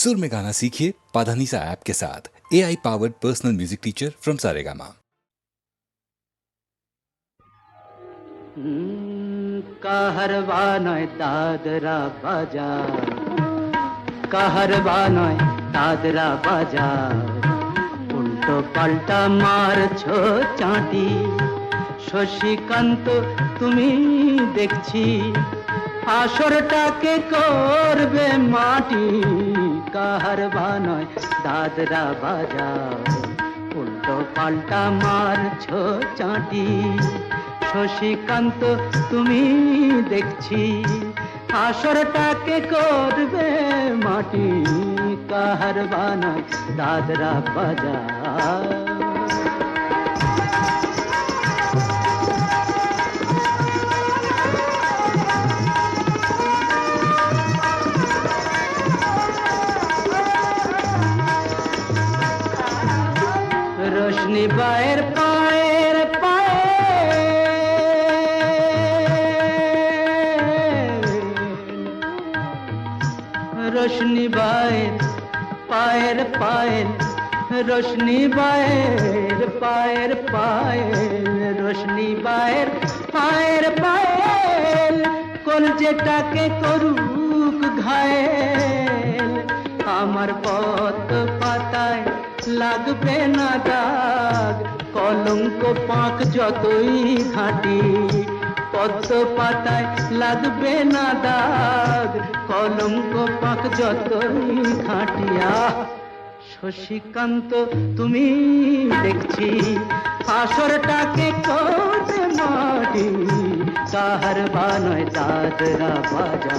सुर में गाना सीखिए पाधानीसा ऐप के साथ A I powered personal music teacher from Saregama Kaharwa নয় দাদরা বাজার কাহারবা নয় দাদরা বাজার উল্টো পাল্টা মারছো চাঁটি শশীকান্ত তুমি দেখছি আসরটাকে করবে মাটি কাহারবা বানয়, দাদরা বাজাও। উল্টো পাল্টা মারছ চাঁটি। শশীকান্ত, তুমি দেখছি, আসরটাকে করবে মাটি। কাহার বানয়, দাদরা বাজার রোশনি বায়ের পায়ের পায়ের রোশনি বায়ের পায়ের পায়ের কোন যেটাকে করুক ঘায়েল। আমার পথ পাতায় লাগবে না দাগ, কলঙ্ক পাক যতই ঘাঁটি পদ্ম পাতায় লাগবে না দাগ, কলঙ্ক পাক যতই ঘাঁটিয়া শশীকান্ত তুমি দেখছি আসরটাকে করতে মাটি? কাহার বানয় দাদরা বাজা।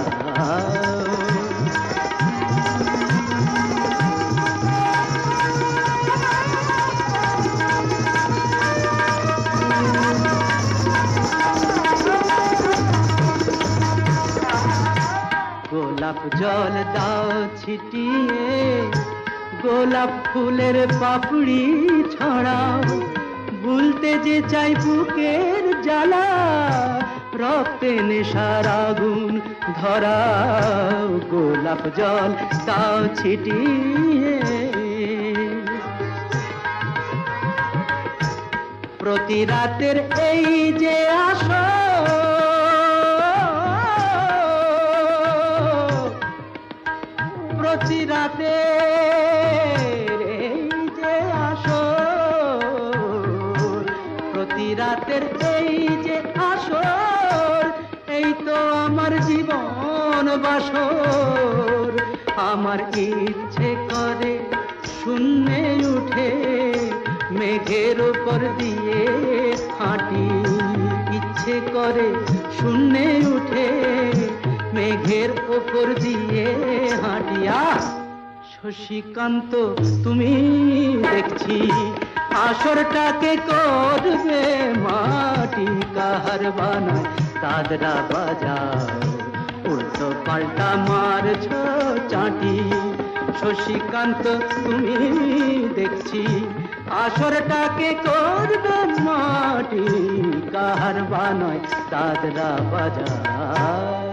গোলাপ জল দাও ছিটিয়ে গোলাপ ফুলের পাপড়ি ছড়াও ভুলতে যে চাই বুকের জ্বালা, রক্তে নেশার আগুন ধরাও গোলাপ জল, তাও ছিটিয়ে। প্রতি রাতের এই যে আসো প্রতি রাতে বাসর। আমার ইচ্ছে করে শূন্যে উঠে মেঘের উপর দিয়ে হাঁটি। ইচ্ছে করে শূন্যে উঠে মেঘের ওপর দিয়ে হাঁটিয়া শশীকান্ত, তুমি দেখছি আসরটাকে করবে মাটি। কাহার বানায় দাদরা বাজার? উল্টো পাল্টা মারছ চাটি। শশীকান্ত তুমি দেখছি আসরটাকে করবে মাটি। কাহার বানায় দাদরা বাজার।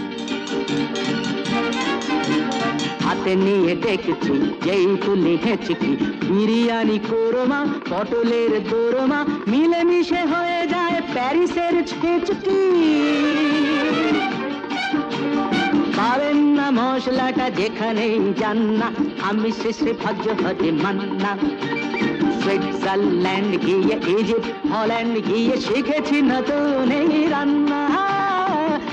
হাতে নিয়ে দেখছি, যেই তুলি হেঁচকি বিরিয়ানি, কোরমা, পটলের দোরমা, মিলেমিশে হয়ে যায় প্যারিসের ছেচকি পাবেন না মশলাটা যেখানেই যান না, আমি শেষে ভাজ্য হতে মান্না। সুইজারল্যান্ড গিয়ে, ইজিপ্ট, হল্যান্ড গিয়ে শিখেছি নতুন এই রান্না।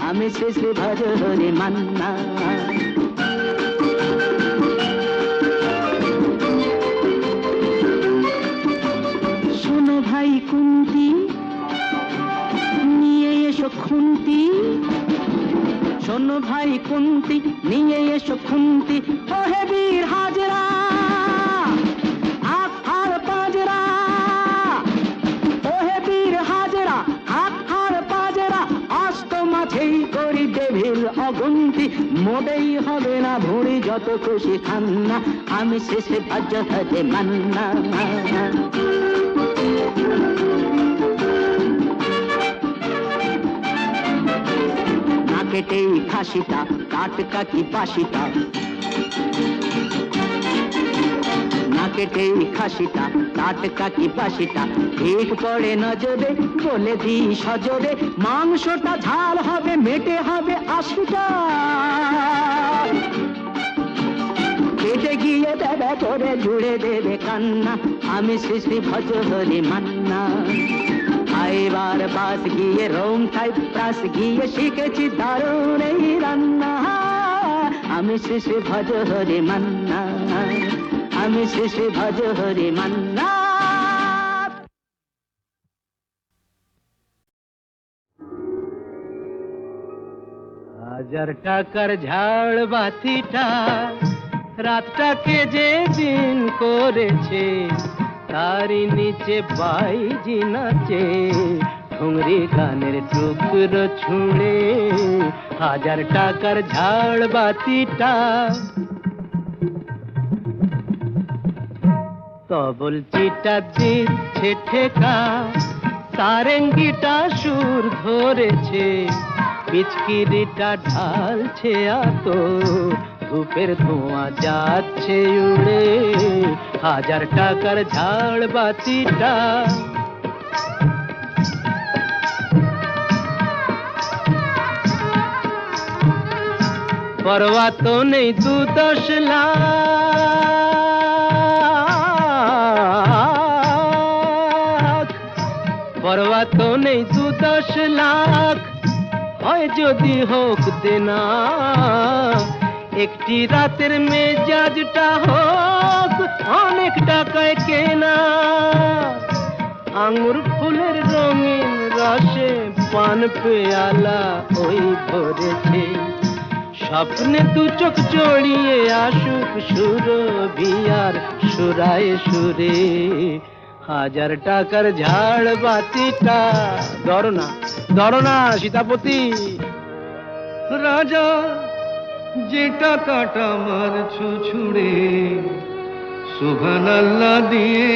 আমি শেষে ভাজ হতে মান্না। খুন্তি শোনো ভাই কুন্তি, নিয়ে এসো খুন্তি। ও হে বীর হাজরা পাজরা। হাজরা পাজরা। অস্ত করি অগুন্তি। মোটেই হবে না ভুঁড়ি, যত খুশি খান না আমি শেষে ভাজ্য হতে মান্না। খাসিটা কি কেটেই খাসিটা কি বাসিটা? ঠিক পড়ে নজরে বলে দি সজরে মাংসটা ঝাল হবে, মেটে হবে আশিটা। কেটে গিয়ে দেবে, করে জুড়ে দেবে কান্না, আমি সৃষ্টি ভজ হরি মান্না। খাইবার বাস গিয়ে রোম খাই প্রাস গিয়ে শিখেছি দারুণ এই রান্না। আমি শিশু ভজ হরি মান্না, আমি শিশু ভজ হরি মান্না। হাজার টাকার ঝাড় বাতিটা রাতটাকে যে দিন করেছে তারই নিচে বাইজি নাচে, ঠুংরি গানের টুকরো ছুঁড়ে, হাজার টাকার ঝাড় বাতিটা। তবল চিটা দিচ্ছে ঠেকা, সারেঙ্গিটা সুর ধরেছে, পিচকিরিটা ঢালছে আত ধূপের ধোঁয়া যাচ্ছে উড়ে। হাজার টাকার ঝাড় বাতিটা। পরোয়া তো নেই দু দশ লাখ। পরোয়া তো নেই দু দশ লাখ। হয় যদি হোক দেনা। একটি রাতের মেজাজটা হোক, অনেক টাকায় কেনা। আঙুর ফুলের রঙিন রসে পান পেয়ালা ওই ভরেছে। স্বপ্নে দু চোখ জড়িয়ে আসুক সুর বিয়ার সুরায় সুরে। হাজার টাকার ঝাড় বাতিটা ধরো না ধরো না সীতাপতি। রাজা যে টাকাটা মারছো ছুড়ে সুভান আল্লাহ দিয়ে,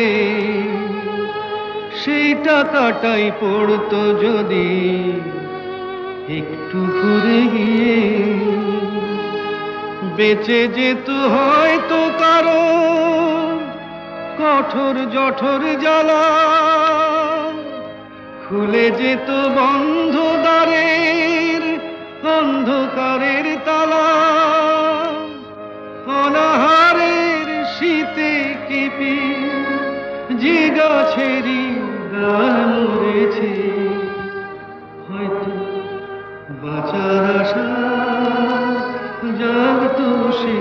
সেই টাকাটাই পড়তো যদি একটু ঘুরে গিয়ে। বেঁচে যেত হয়তো কারও কঠোর জঠোর জ্বালা। খুলে যেত বন্ধ দ্বারের অন্ধকারের তালা। অনাহারের শীতে কেঁপে যে গাছেরই ডাল মরেছে হয়তো বাঁচার আশা জাগতো সে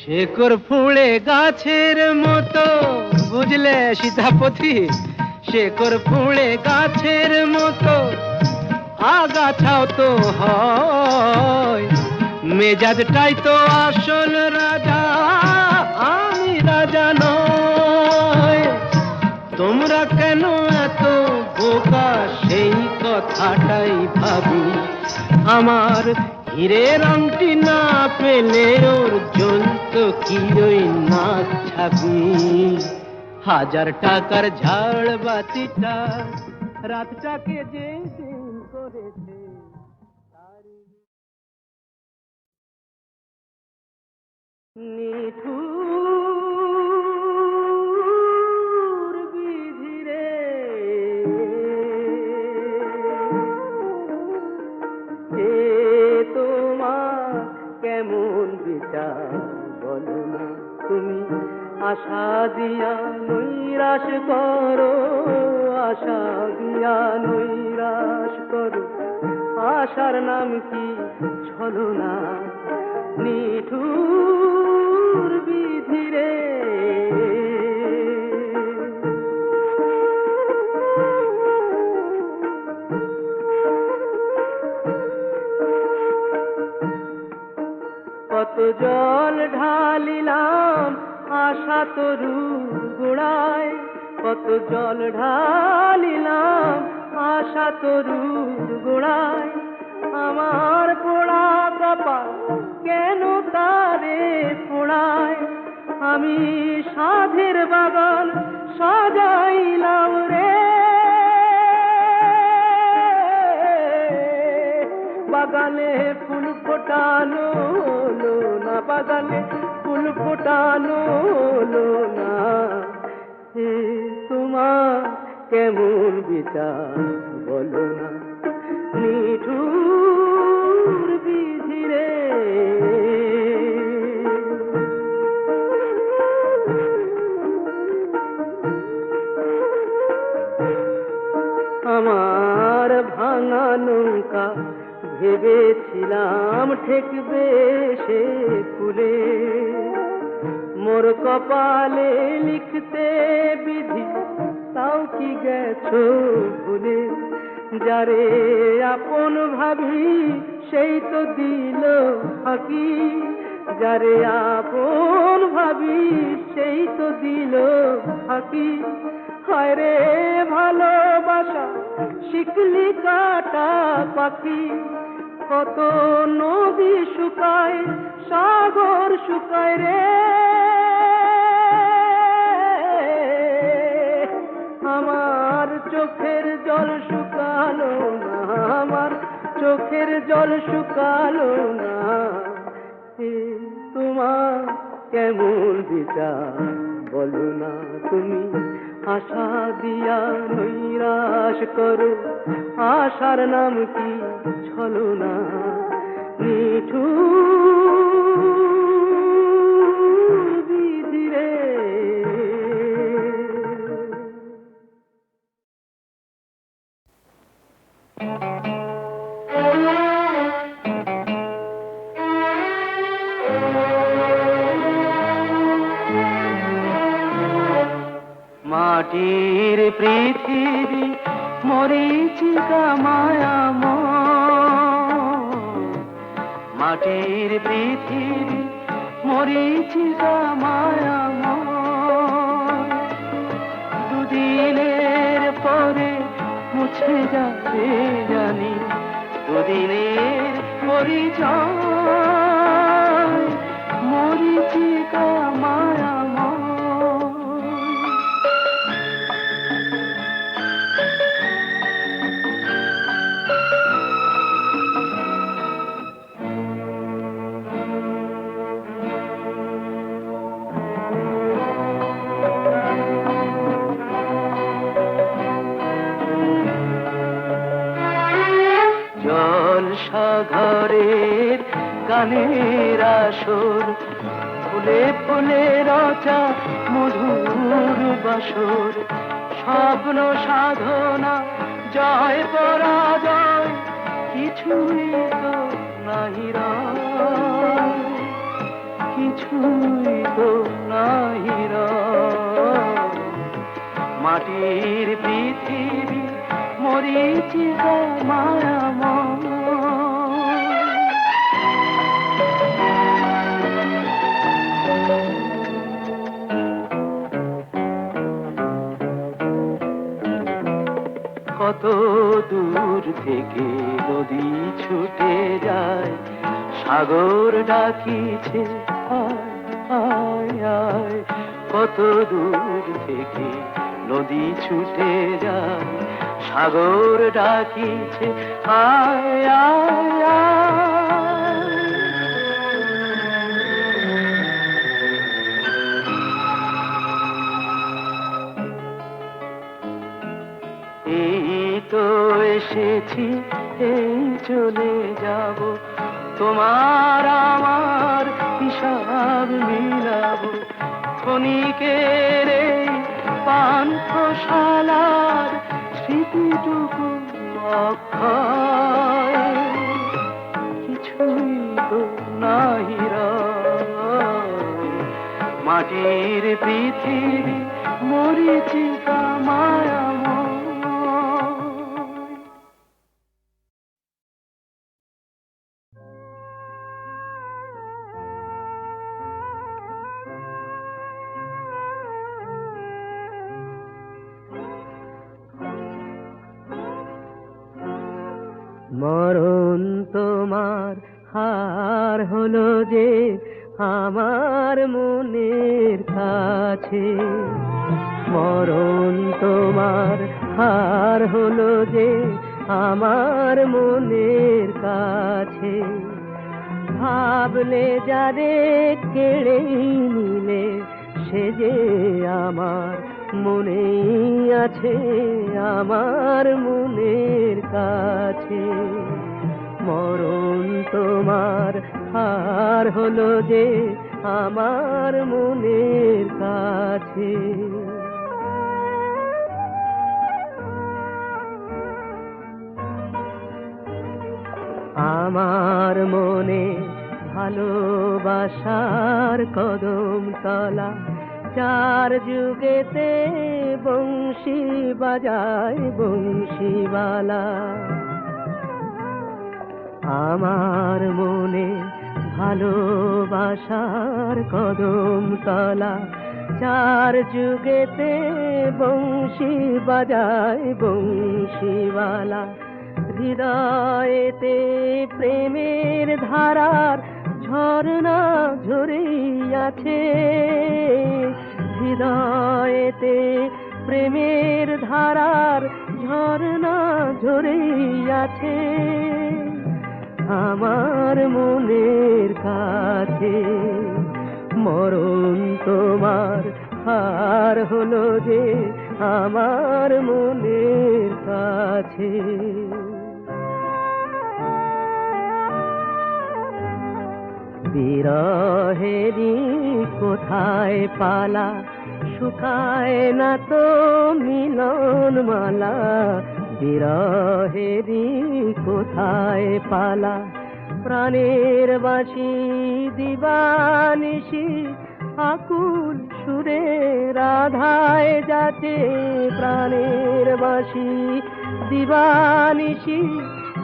শেকর ফুলে গাছের মতো, বুঝলে সীতাপতি? শেকর ফুলে গাছের মতো, আগাছাও তো হয়। মেজাজটাই তো আসল রাজা। আমি রাজা নয় তোমরা কেন এত বোকা? সেই কথাটাই ভাবি। আমার হীরের আংটি না পেলে ওর জ্বলত কি ওই না ছাবি হাজার টাকার ঝাড় বাতিটা রাতটাকে যে তোমার কেমন বিচার তুমি? আশা দিয়া নৈরাশ করো, আশা দিয়া নৈরাশ করো। আশার নাম কি? ছলনা। নিঠুর বিধিরে কত জল ঢালিলাম, আশা তরু গোড়ায়। কত জল ঢালিলাম, আশা তরু গোড়ায়। আমার পোড়া কপাল কেন তারে পোড়ায়। আমি সাধের বাগান সাজাইলাম রে। বাগানে ফুল ফোটানো না, বাগানে ফুল ফোটানো না। হে তোমার কেমন বিচার বলো না, নিঠুর ভেবেছিলাম ঠেকবে সে কুলে মোর কপালে লিখতে বিধি, তাও কি গেছো ভুলে? যারে আপন ভাবি, সেই তো দিল ফাঁকি। যারে আপন ভাবি, সেই তো দিল ফাঁকি। হায় রে ভালোবাসা, শিখলি কাটা পাখি। কত নদী শুকায়, সাগর শুকায় রে। আমার চোখের জল শুকালো না, আমার চোখের জল শুকালো না। তোমার কেমন বিচার? বলো না তুমি। আশা দিয়া নৈরাশ করো। আশার নাম কি? ছলো না মিঠু গানের আসর, ফুলে ফুলে রচা মধুর বাসর। স্বপ্ন সাধনা, জয় পরাজয়, কিছুই তো নাহি কিছুই তো নাহি মাটির পৃথিবী মরিচিকা মায়াময় দূর থেকে নদী ছুটে যায়। সাগর ডাকিছে কত দূর থেকে নদী ছুটে যায়। সাগর ডাকিছে, আয় আয় আয়। এসেছি, এই চলে যাব। তোমার আমার হিসাব মিলাবো। ক্ষণিকের এই পান্থশালার স্মৃতিটুকু কিছুই তো রয়। মাটির পৃথিবী মরিচিকা মায়াময় আমার মনের কাছে। ভাবলে যারে কেড়ে নিলে, সে যে আমার মনেই আছে, আমার মনের কাছে। মরণ তোমার হার হলো যে, আমার মনের কাছে। আমার মনে ভালোবাসার কদম তলা। চার যুগেতে বংশী বাজায় বংশীবালা। আমার মনে ভালোবাসার কদম তলা। চার যুগেতে বংশী বাজায় বংশীবালা। হৃদয়েতে প্রেমের ধারার ঝর্ণা ঝরেইয়াছে হৃদয়েতে প্রেমের ধারার ঝর্ণা ঝরেইয়াছে আমার মনের কাছে মরণ তোমার হার হলো যে আমার মনের কাছে। বিরহেরি কোথায় পালা? শুকায় না তো মিলন মালা। বিরহেরি কোথায় পালা? প্রাণের বাসি দিবানিশি আকুল সুরে রাধায় যাতে প্রাণের বাসি দিবানিশি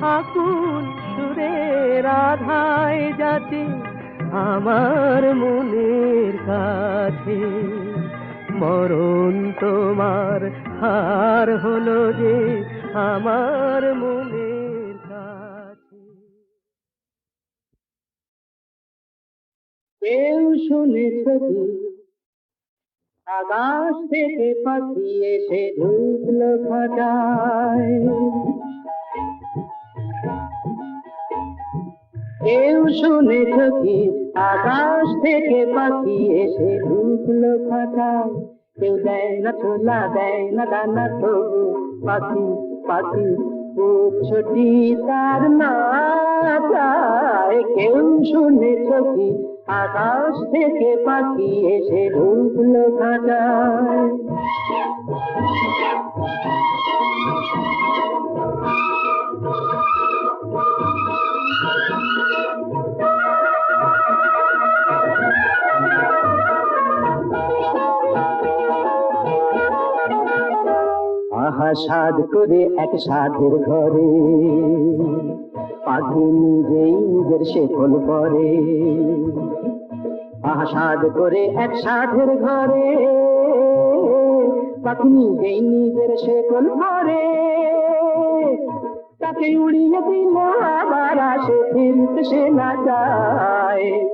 আকুল সুরে রাধায় যাতে আমার মনের কাছে। মরণ তোমার হার হলো যে আমার কাছে। কেউ শুনেছ কি আকাশ থেকে পাখি এসে ঢুকলো খাটায় কেউ শুনেছ কি আকাশ থেকে পাখি এসে ঢুকলো খাটায় কেউ দেয় না ছোলা, দেয় না দানা তবু। পাখি পাখি ছোটি তার না কেউ শুনেছ কি আকাশ থেকে পাখি এসে ঢুকলো খাটায় সাদ করে এক সাধের ঘরে। পাখি নিজেই নিজের শেখল করে। আহা সাদ করে এক সাধের ঘরে। পাখি নিজেই নিজের শেখল করে। তাকে উড়িয়ে দিল আবার আসে ফিরতে সে না যায়।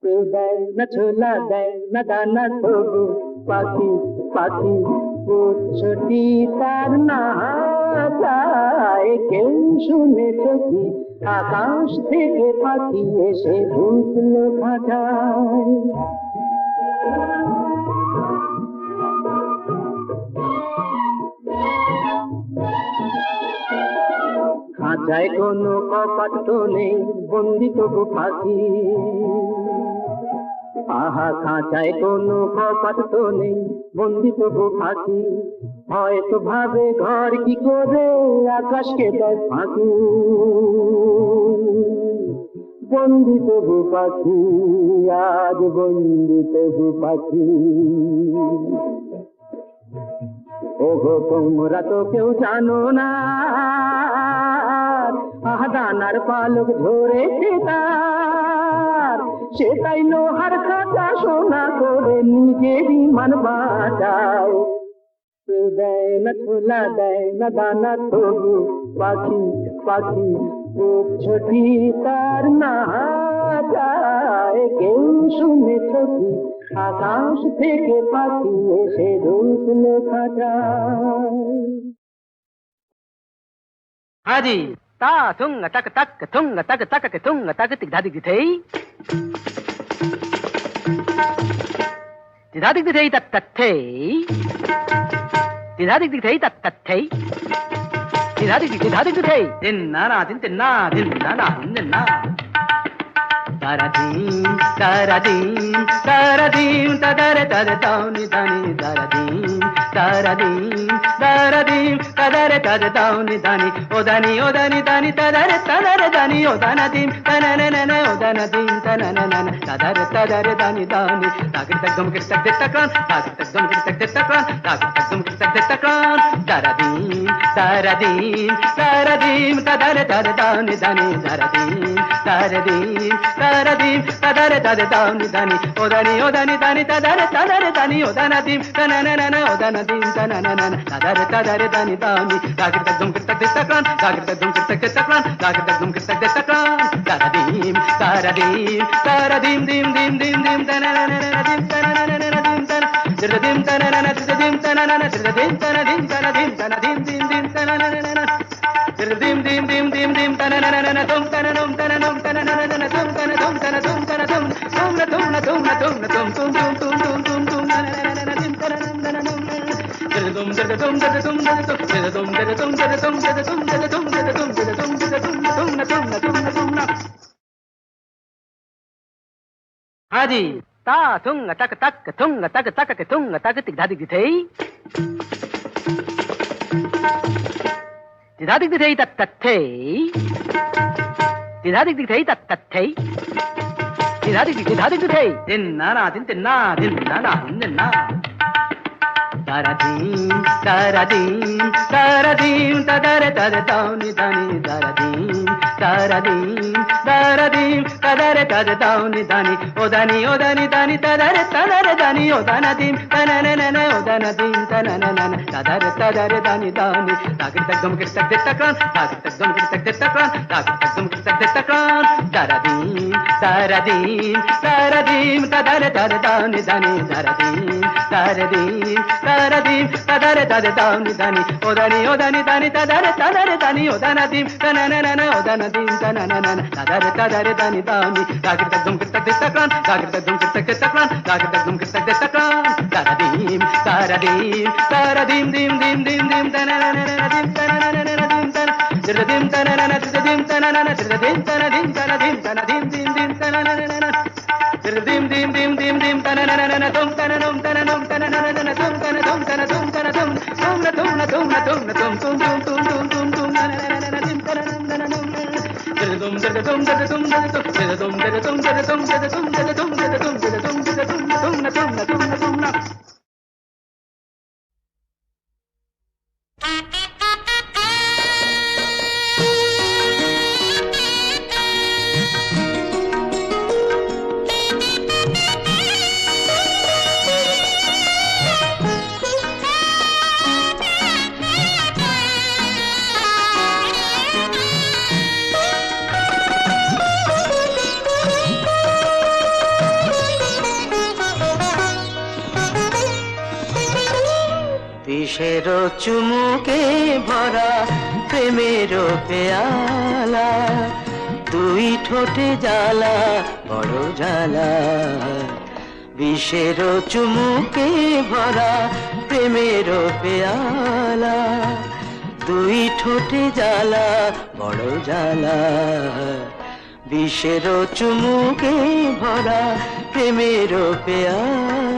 কেউ দেয় না ছোলা, দেয় না দানা তবু পাখি পাখি ছোটি তার না কেউ শুনে চোখি আকাশ থেকে পাখি এসে ঢুকলো খাটায় খাঁচায় কোনো কপাট নেই, বন্দি তবু পাখি। আহা খাঁচায় কোনো কপাট তো নেই। বন্দি তবু ফাঁকি। হয়তো ভাবে ঘর কি করে, আকাশকে দেয় ফাঁকি। বন্দি তবু পাখি, আজ বন্দি তবু পাখি। ওগো তোমরা তো কেউ জানো না। আহ, দানার পালক ঝরে তার। সেটাই লোহার খাতা সোনা করে নিজে বিমান বাঁচাও দেয় না ছোলা দেয় না দানা তবু, পাখি পাখি খুব ছোটি তার না যায়। কেউ শুনেছ কি আকাশ থেকে পাখি এসে ঢুকলে খাঁচায় হাজি ता तुंग तक तक तुंग तक तक, के तुंग तक तिक धा दिक दिथे तिधा दिक दिथे तत तथे तिधा दिक दिथे तत तथे तिधा दिक तिधा दिक दिथे दिन ना ना दिन दिन ना दिन ना ना दिन दिन ना। दरदीम दरदीम दरदीम तदरे, तदे, तौनी, तनी दरदीम తారది దారది తదర తద తౌని దాని ఓదని ఓదని దాని తదర తదర దాని ఓదనది తననన ఓదనది తననన తదర తదర దాని దాని తాకి తగ్గం కి తగ్గ తక్రాన్ తాకి తగ్గం కి తగ్గ తక్రాన్ తాకి తగ్గం కి తగ్గ తక్రాన్ దారది దారది దారది తదర తద దాని దాని దారది దారది దారది తదర తద దాని దాని ఓదని ఓదని దాని తదర తదర దాని ఓదనది తననన ఓదనది దింతన నన తదరి తదరి దని దాని జాగ్రత్త దుమ్ కిట్ట దిత్తక్రాన్ జాగ్రత్త దుమ్ కిట్ట దిత్తక్రాన్ జాగ్రత్త దుమ్ కిట్ట దిత్తక్రాన్ తరదీం తరదీం తరదీం దీం దీం దీం దీం తన నన దీం తన నన దీం తన తిరదీం తన నన తిరదీం తన నన తిరదీం తన దీం తన దీం తన దీం దీం దీం నన dim dim dim dim dim tananana tum tananum tananum tananana tum tananum tananum tananum tum na tum na tum na tum na tum tum tum tum tum tum tum tananana dim tananum tananum tum tum tum tum tum tum tum tum tum tum tum tum Hadi, ta tunga taka taka tunga taka taka tunga taka tik dhadik thế. दिधादिग्धिधै तत्तत्थै दिधादिग्धिधै तत्तत्थै दिधादिग्धिधादिग्धिधै दिन्नानादिन् तिन्ना दिन्नानादिन् दिन्ना தரதீம் தரதீம் தரதீம் ததர தர தௌனி தனி தரதீம் தரதீம் దరది తదరె తద దాని దాని ఓదని ఓదని దాని తదరె తదరె దాని ఓదన ఓదనది తననన దీం తననన తదరె తదరె దాని దాని. తాకి తగ్గం కి తగ్గ తక్రాన్ తాకి తగ్గం కి తగ్గ తక్రాన్ తాకి తగ్గం కి తగ్గ తక్రాన్ దరది తరది తరది తదరె తద దాని దాని దరది తరది తరది తదరె తద దాని దాని. ఓదని ఓదని దాని తదరె తదరె దాని ఓదన ఓదనది తననన దీం తననన తదరె దరి దరి దని దాని దాగిరి దగ్గం కిట్ట దిట్టక్రాన్ దాగిరి దగ్గం కిట్ట దిట్టక్రాన్ దాగిరి దగ్గం కిట్ట దిట్టక్రాన్ తరదీం తరదీం తరదీం దీం దీం దీం దీం తన దీం తన దీం తన త్రిదీం తన త్రిదీం తన త్రిదీం తన దీం తన దీం తన దీం దీం దీం తన త్రిదీం దీం దీం దీం దీం తన తుం తన నుం తన నుం తన తన తుం తన తుం తన తుం తన Tum Tum Tum Tum Tum Tum Tum Tum Tum Tum tum tum tum tum tum চুমুকে ভরা প্রেমের পেয়ালা দুই ঠোঁটে জ্বালা, বড় জ্বালা। বিষের চুমুকে ভরা প্রেমের পেয়ালা দুই ঠোঁটে জ্বালা, বড় জ্বালা। বিষের চুমুকে ভরা প্রেমের পেয়ালা।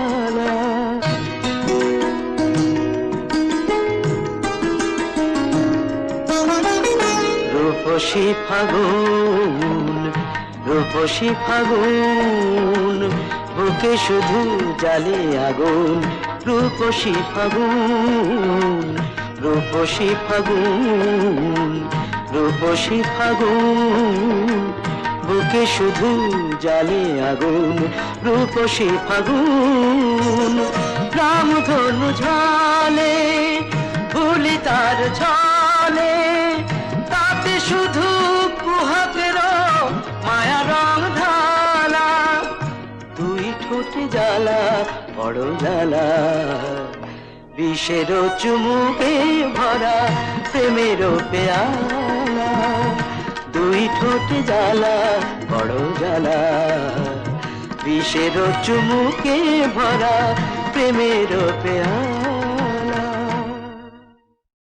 রূপসী ফাগুন রূপসী ফাগুন, বুকে শুধু জালে আগুন। রূপসী ফাগুন রূপসী ফাগুন রূপসী ফাগুন, বুকে শুধু জালে আগুন। রূপসী ফাগুন, রাম ধনু ঝালে ভুলি তার ছলে বড় জ্বালা। বিষের চুমুকে ভরা প্রেমের পেয়ালা। দুই ঠোঁট জ্বালা, বড় জ্বালা। বিষের চুমুকে ভরা প্রেমের পেয়ালা।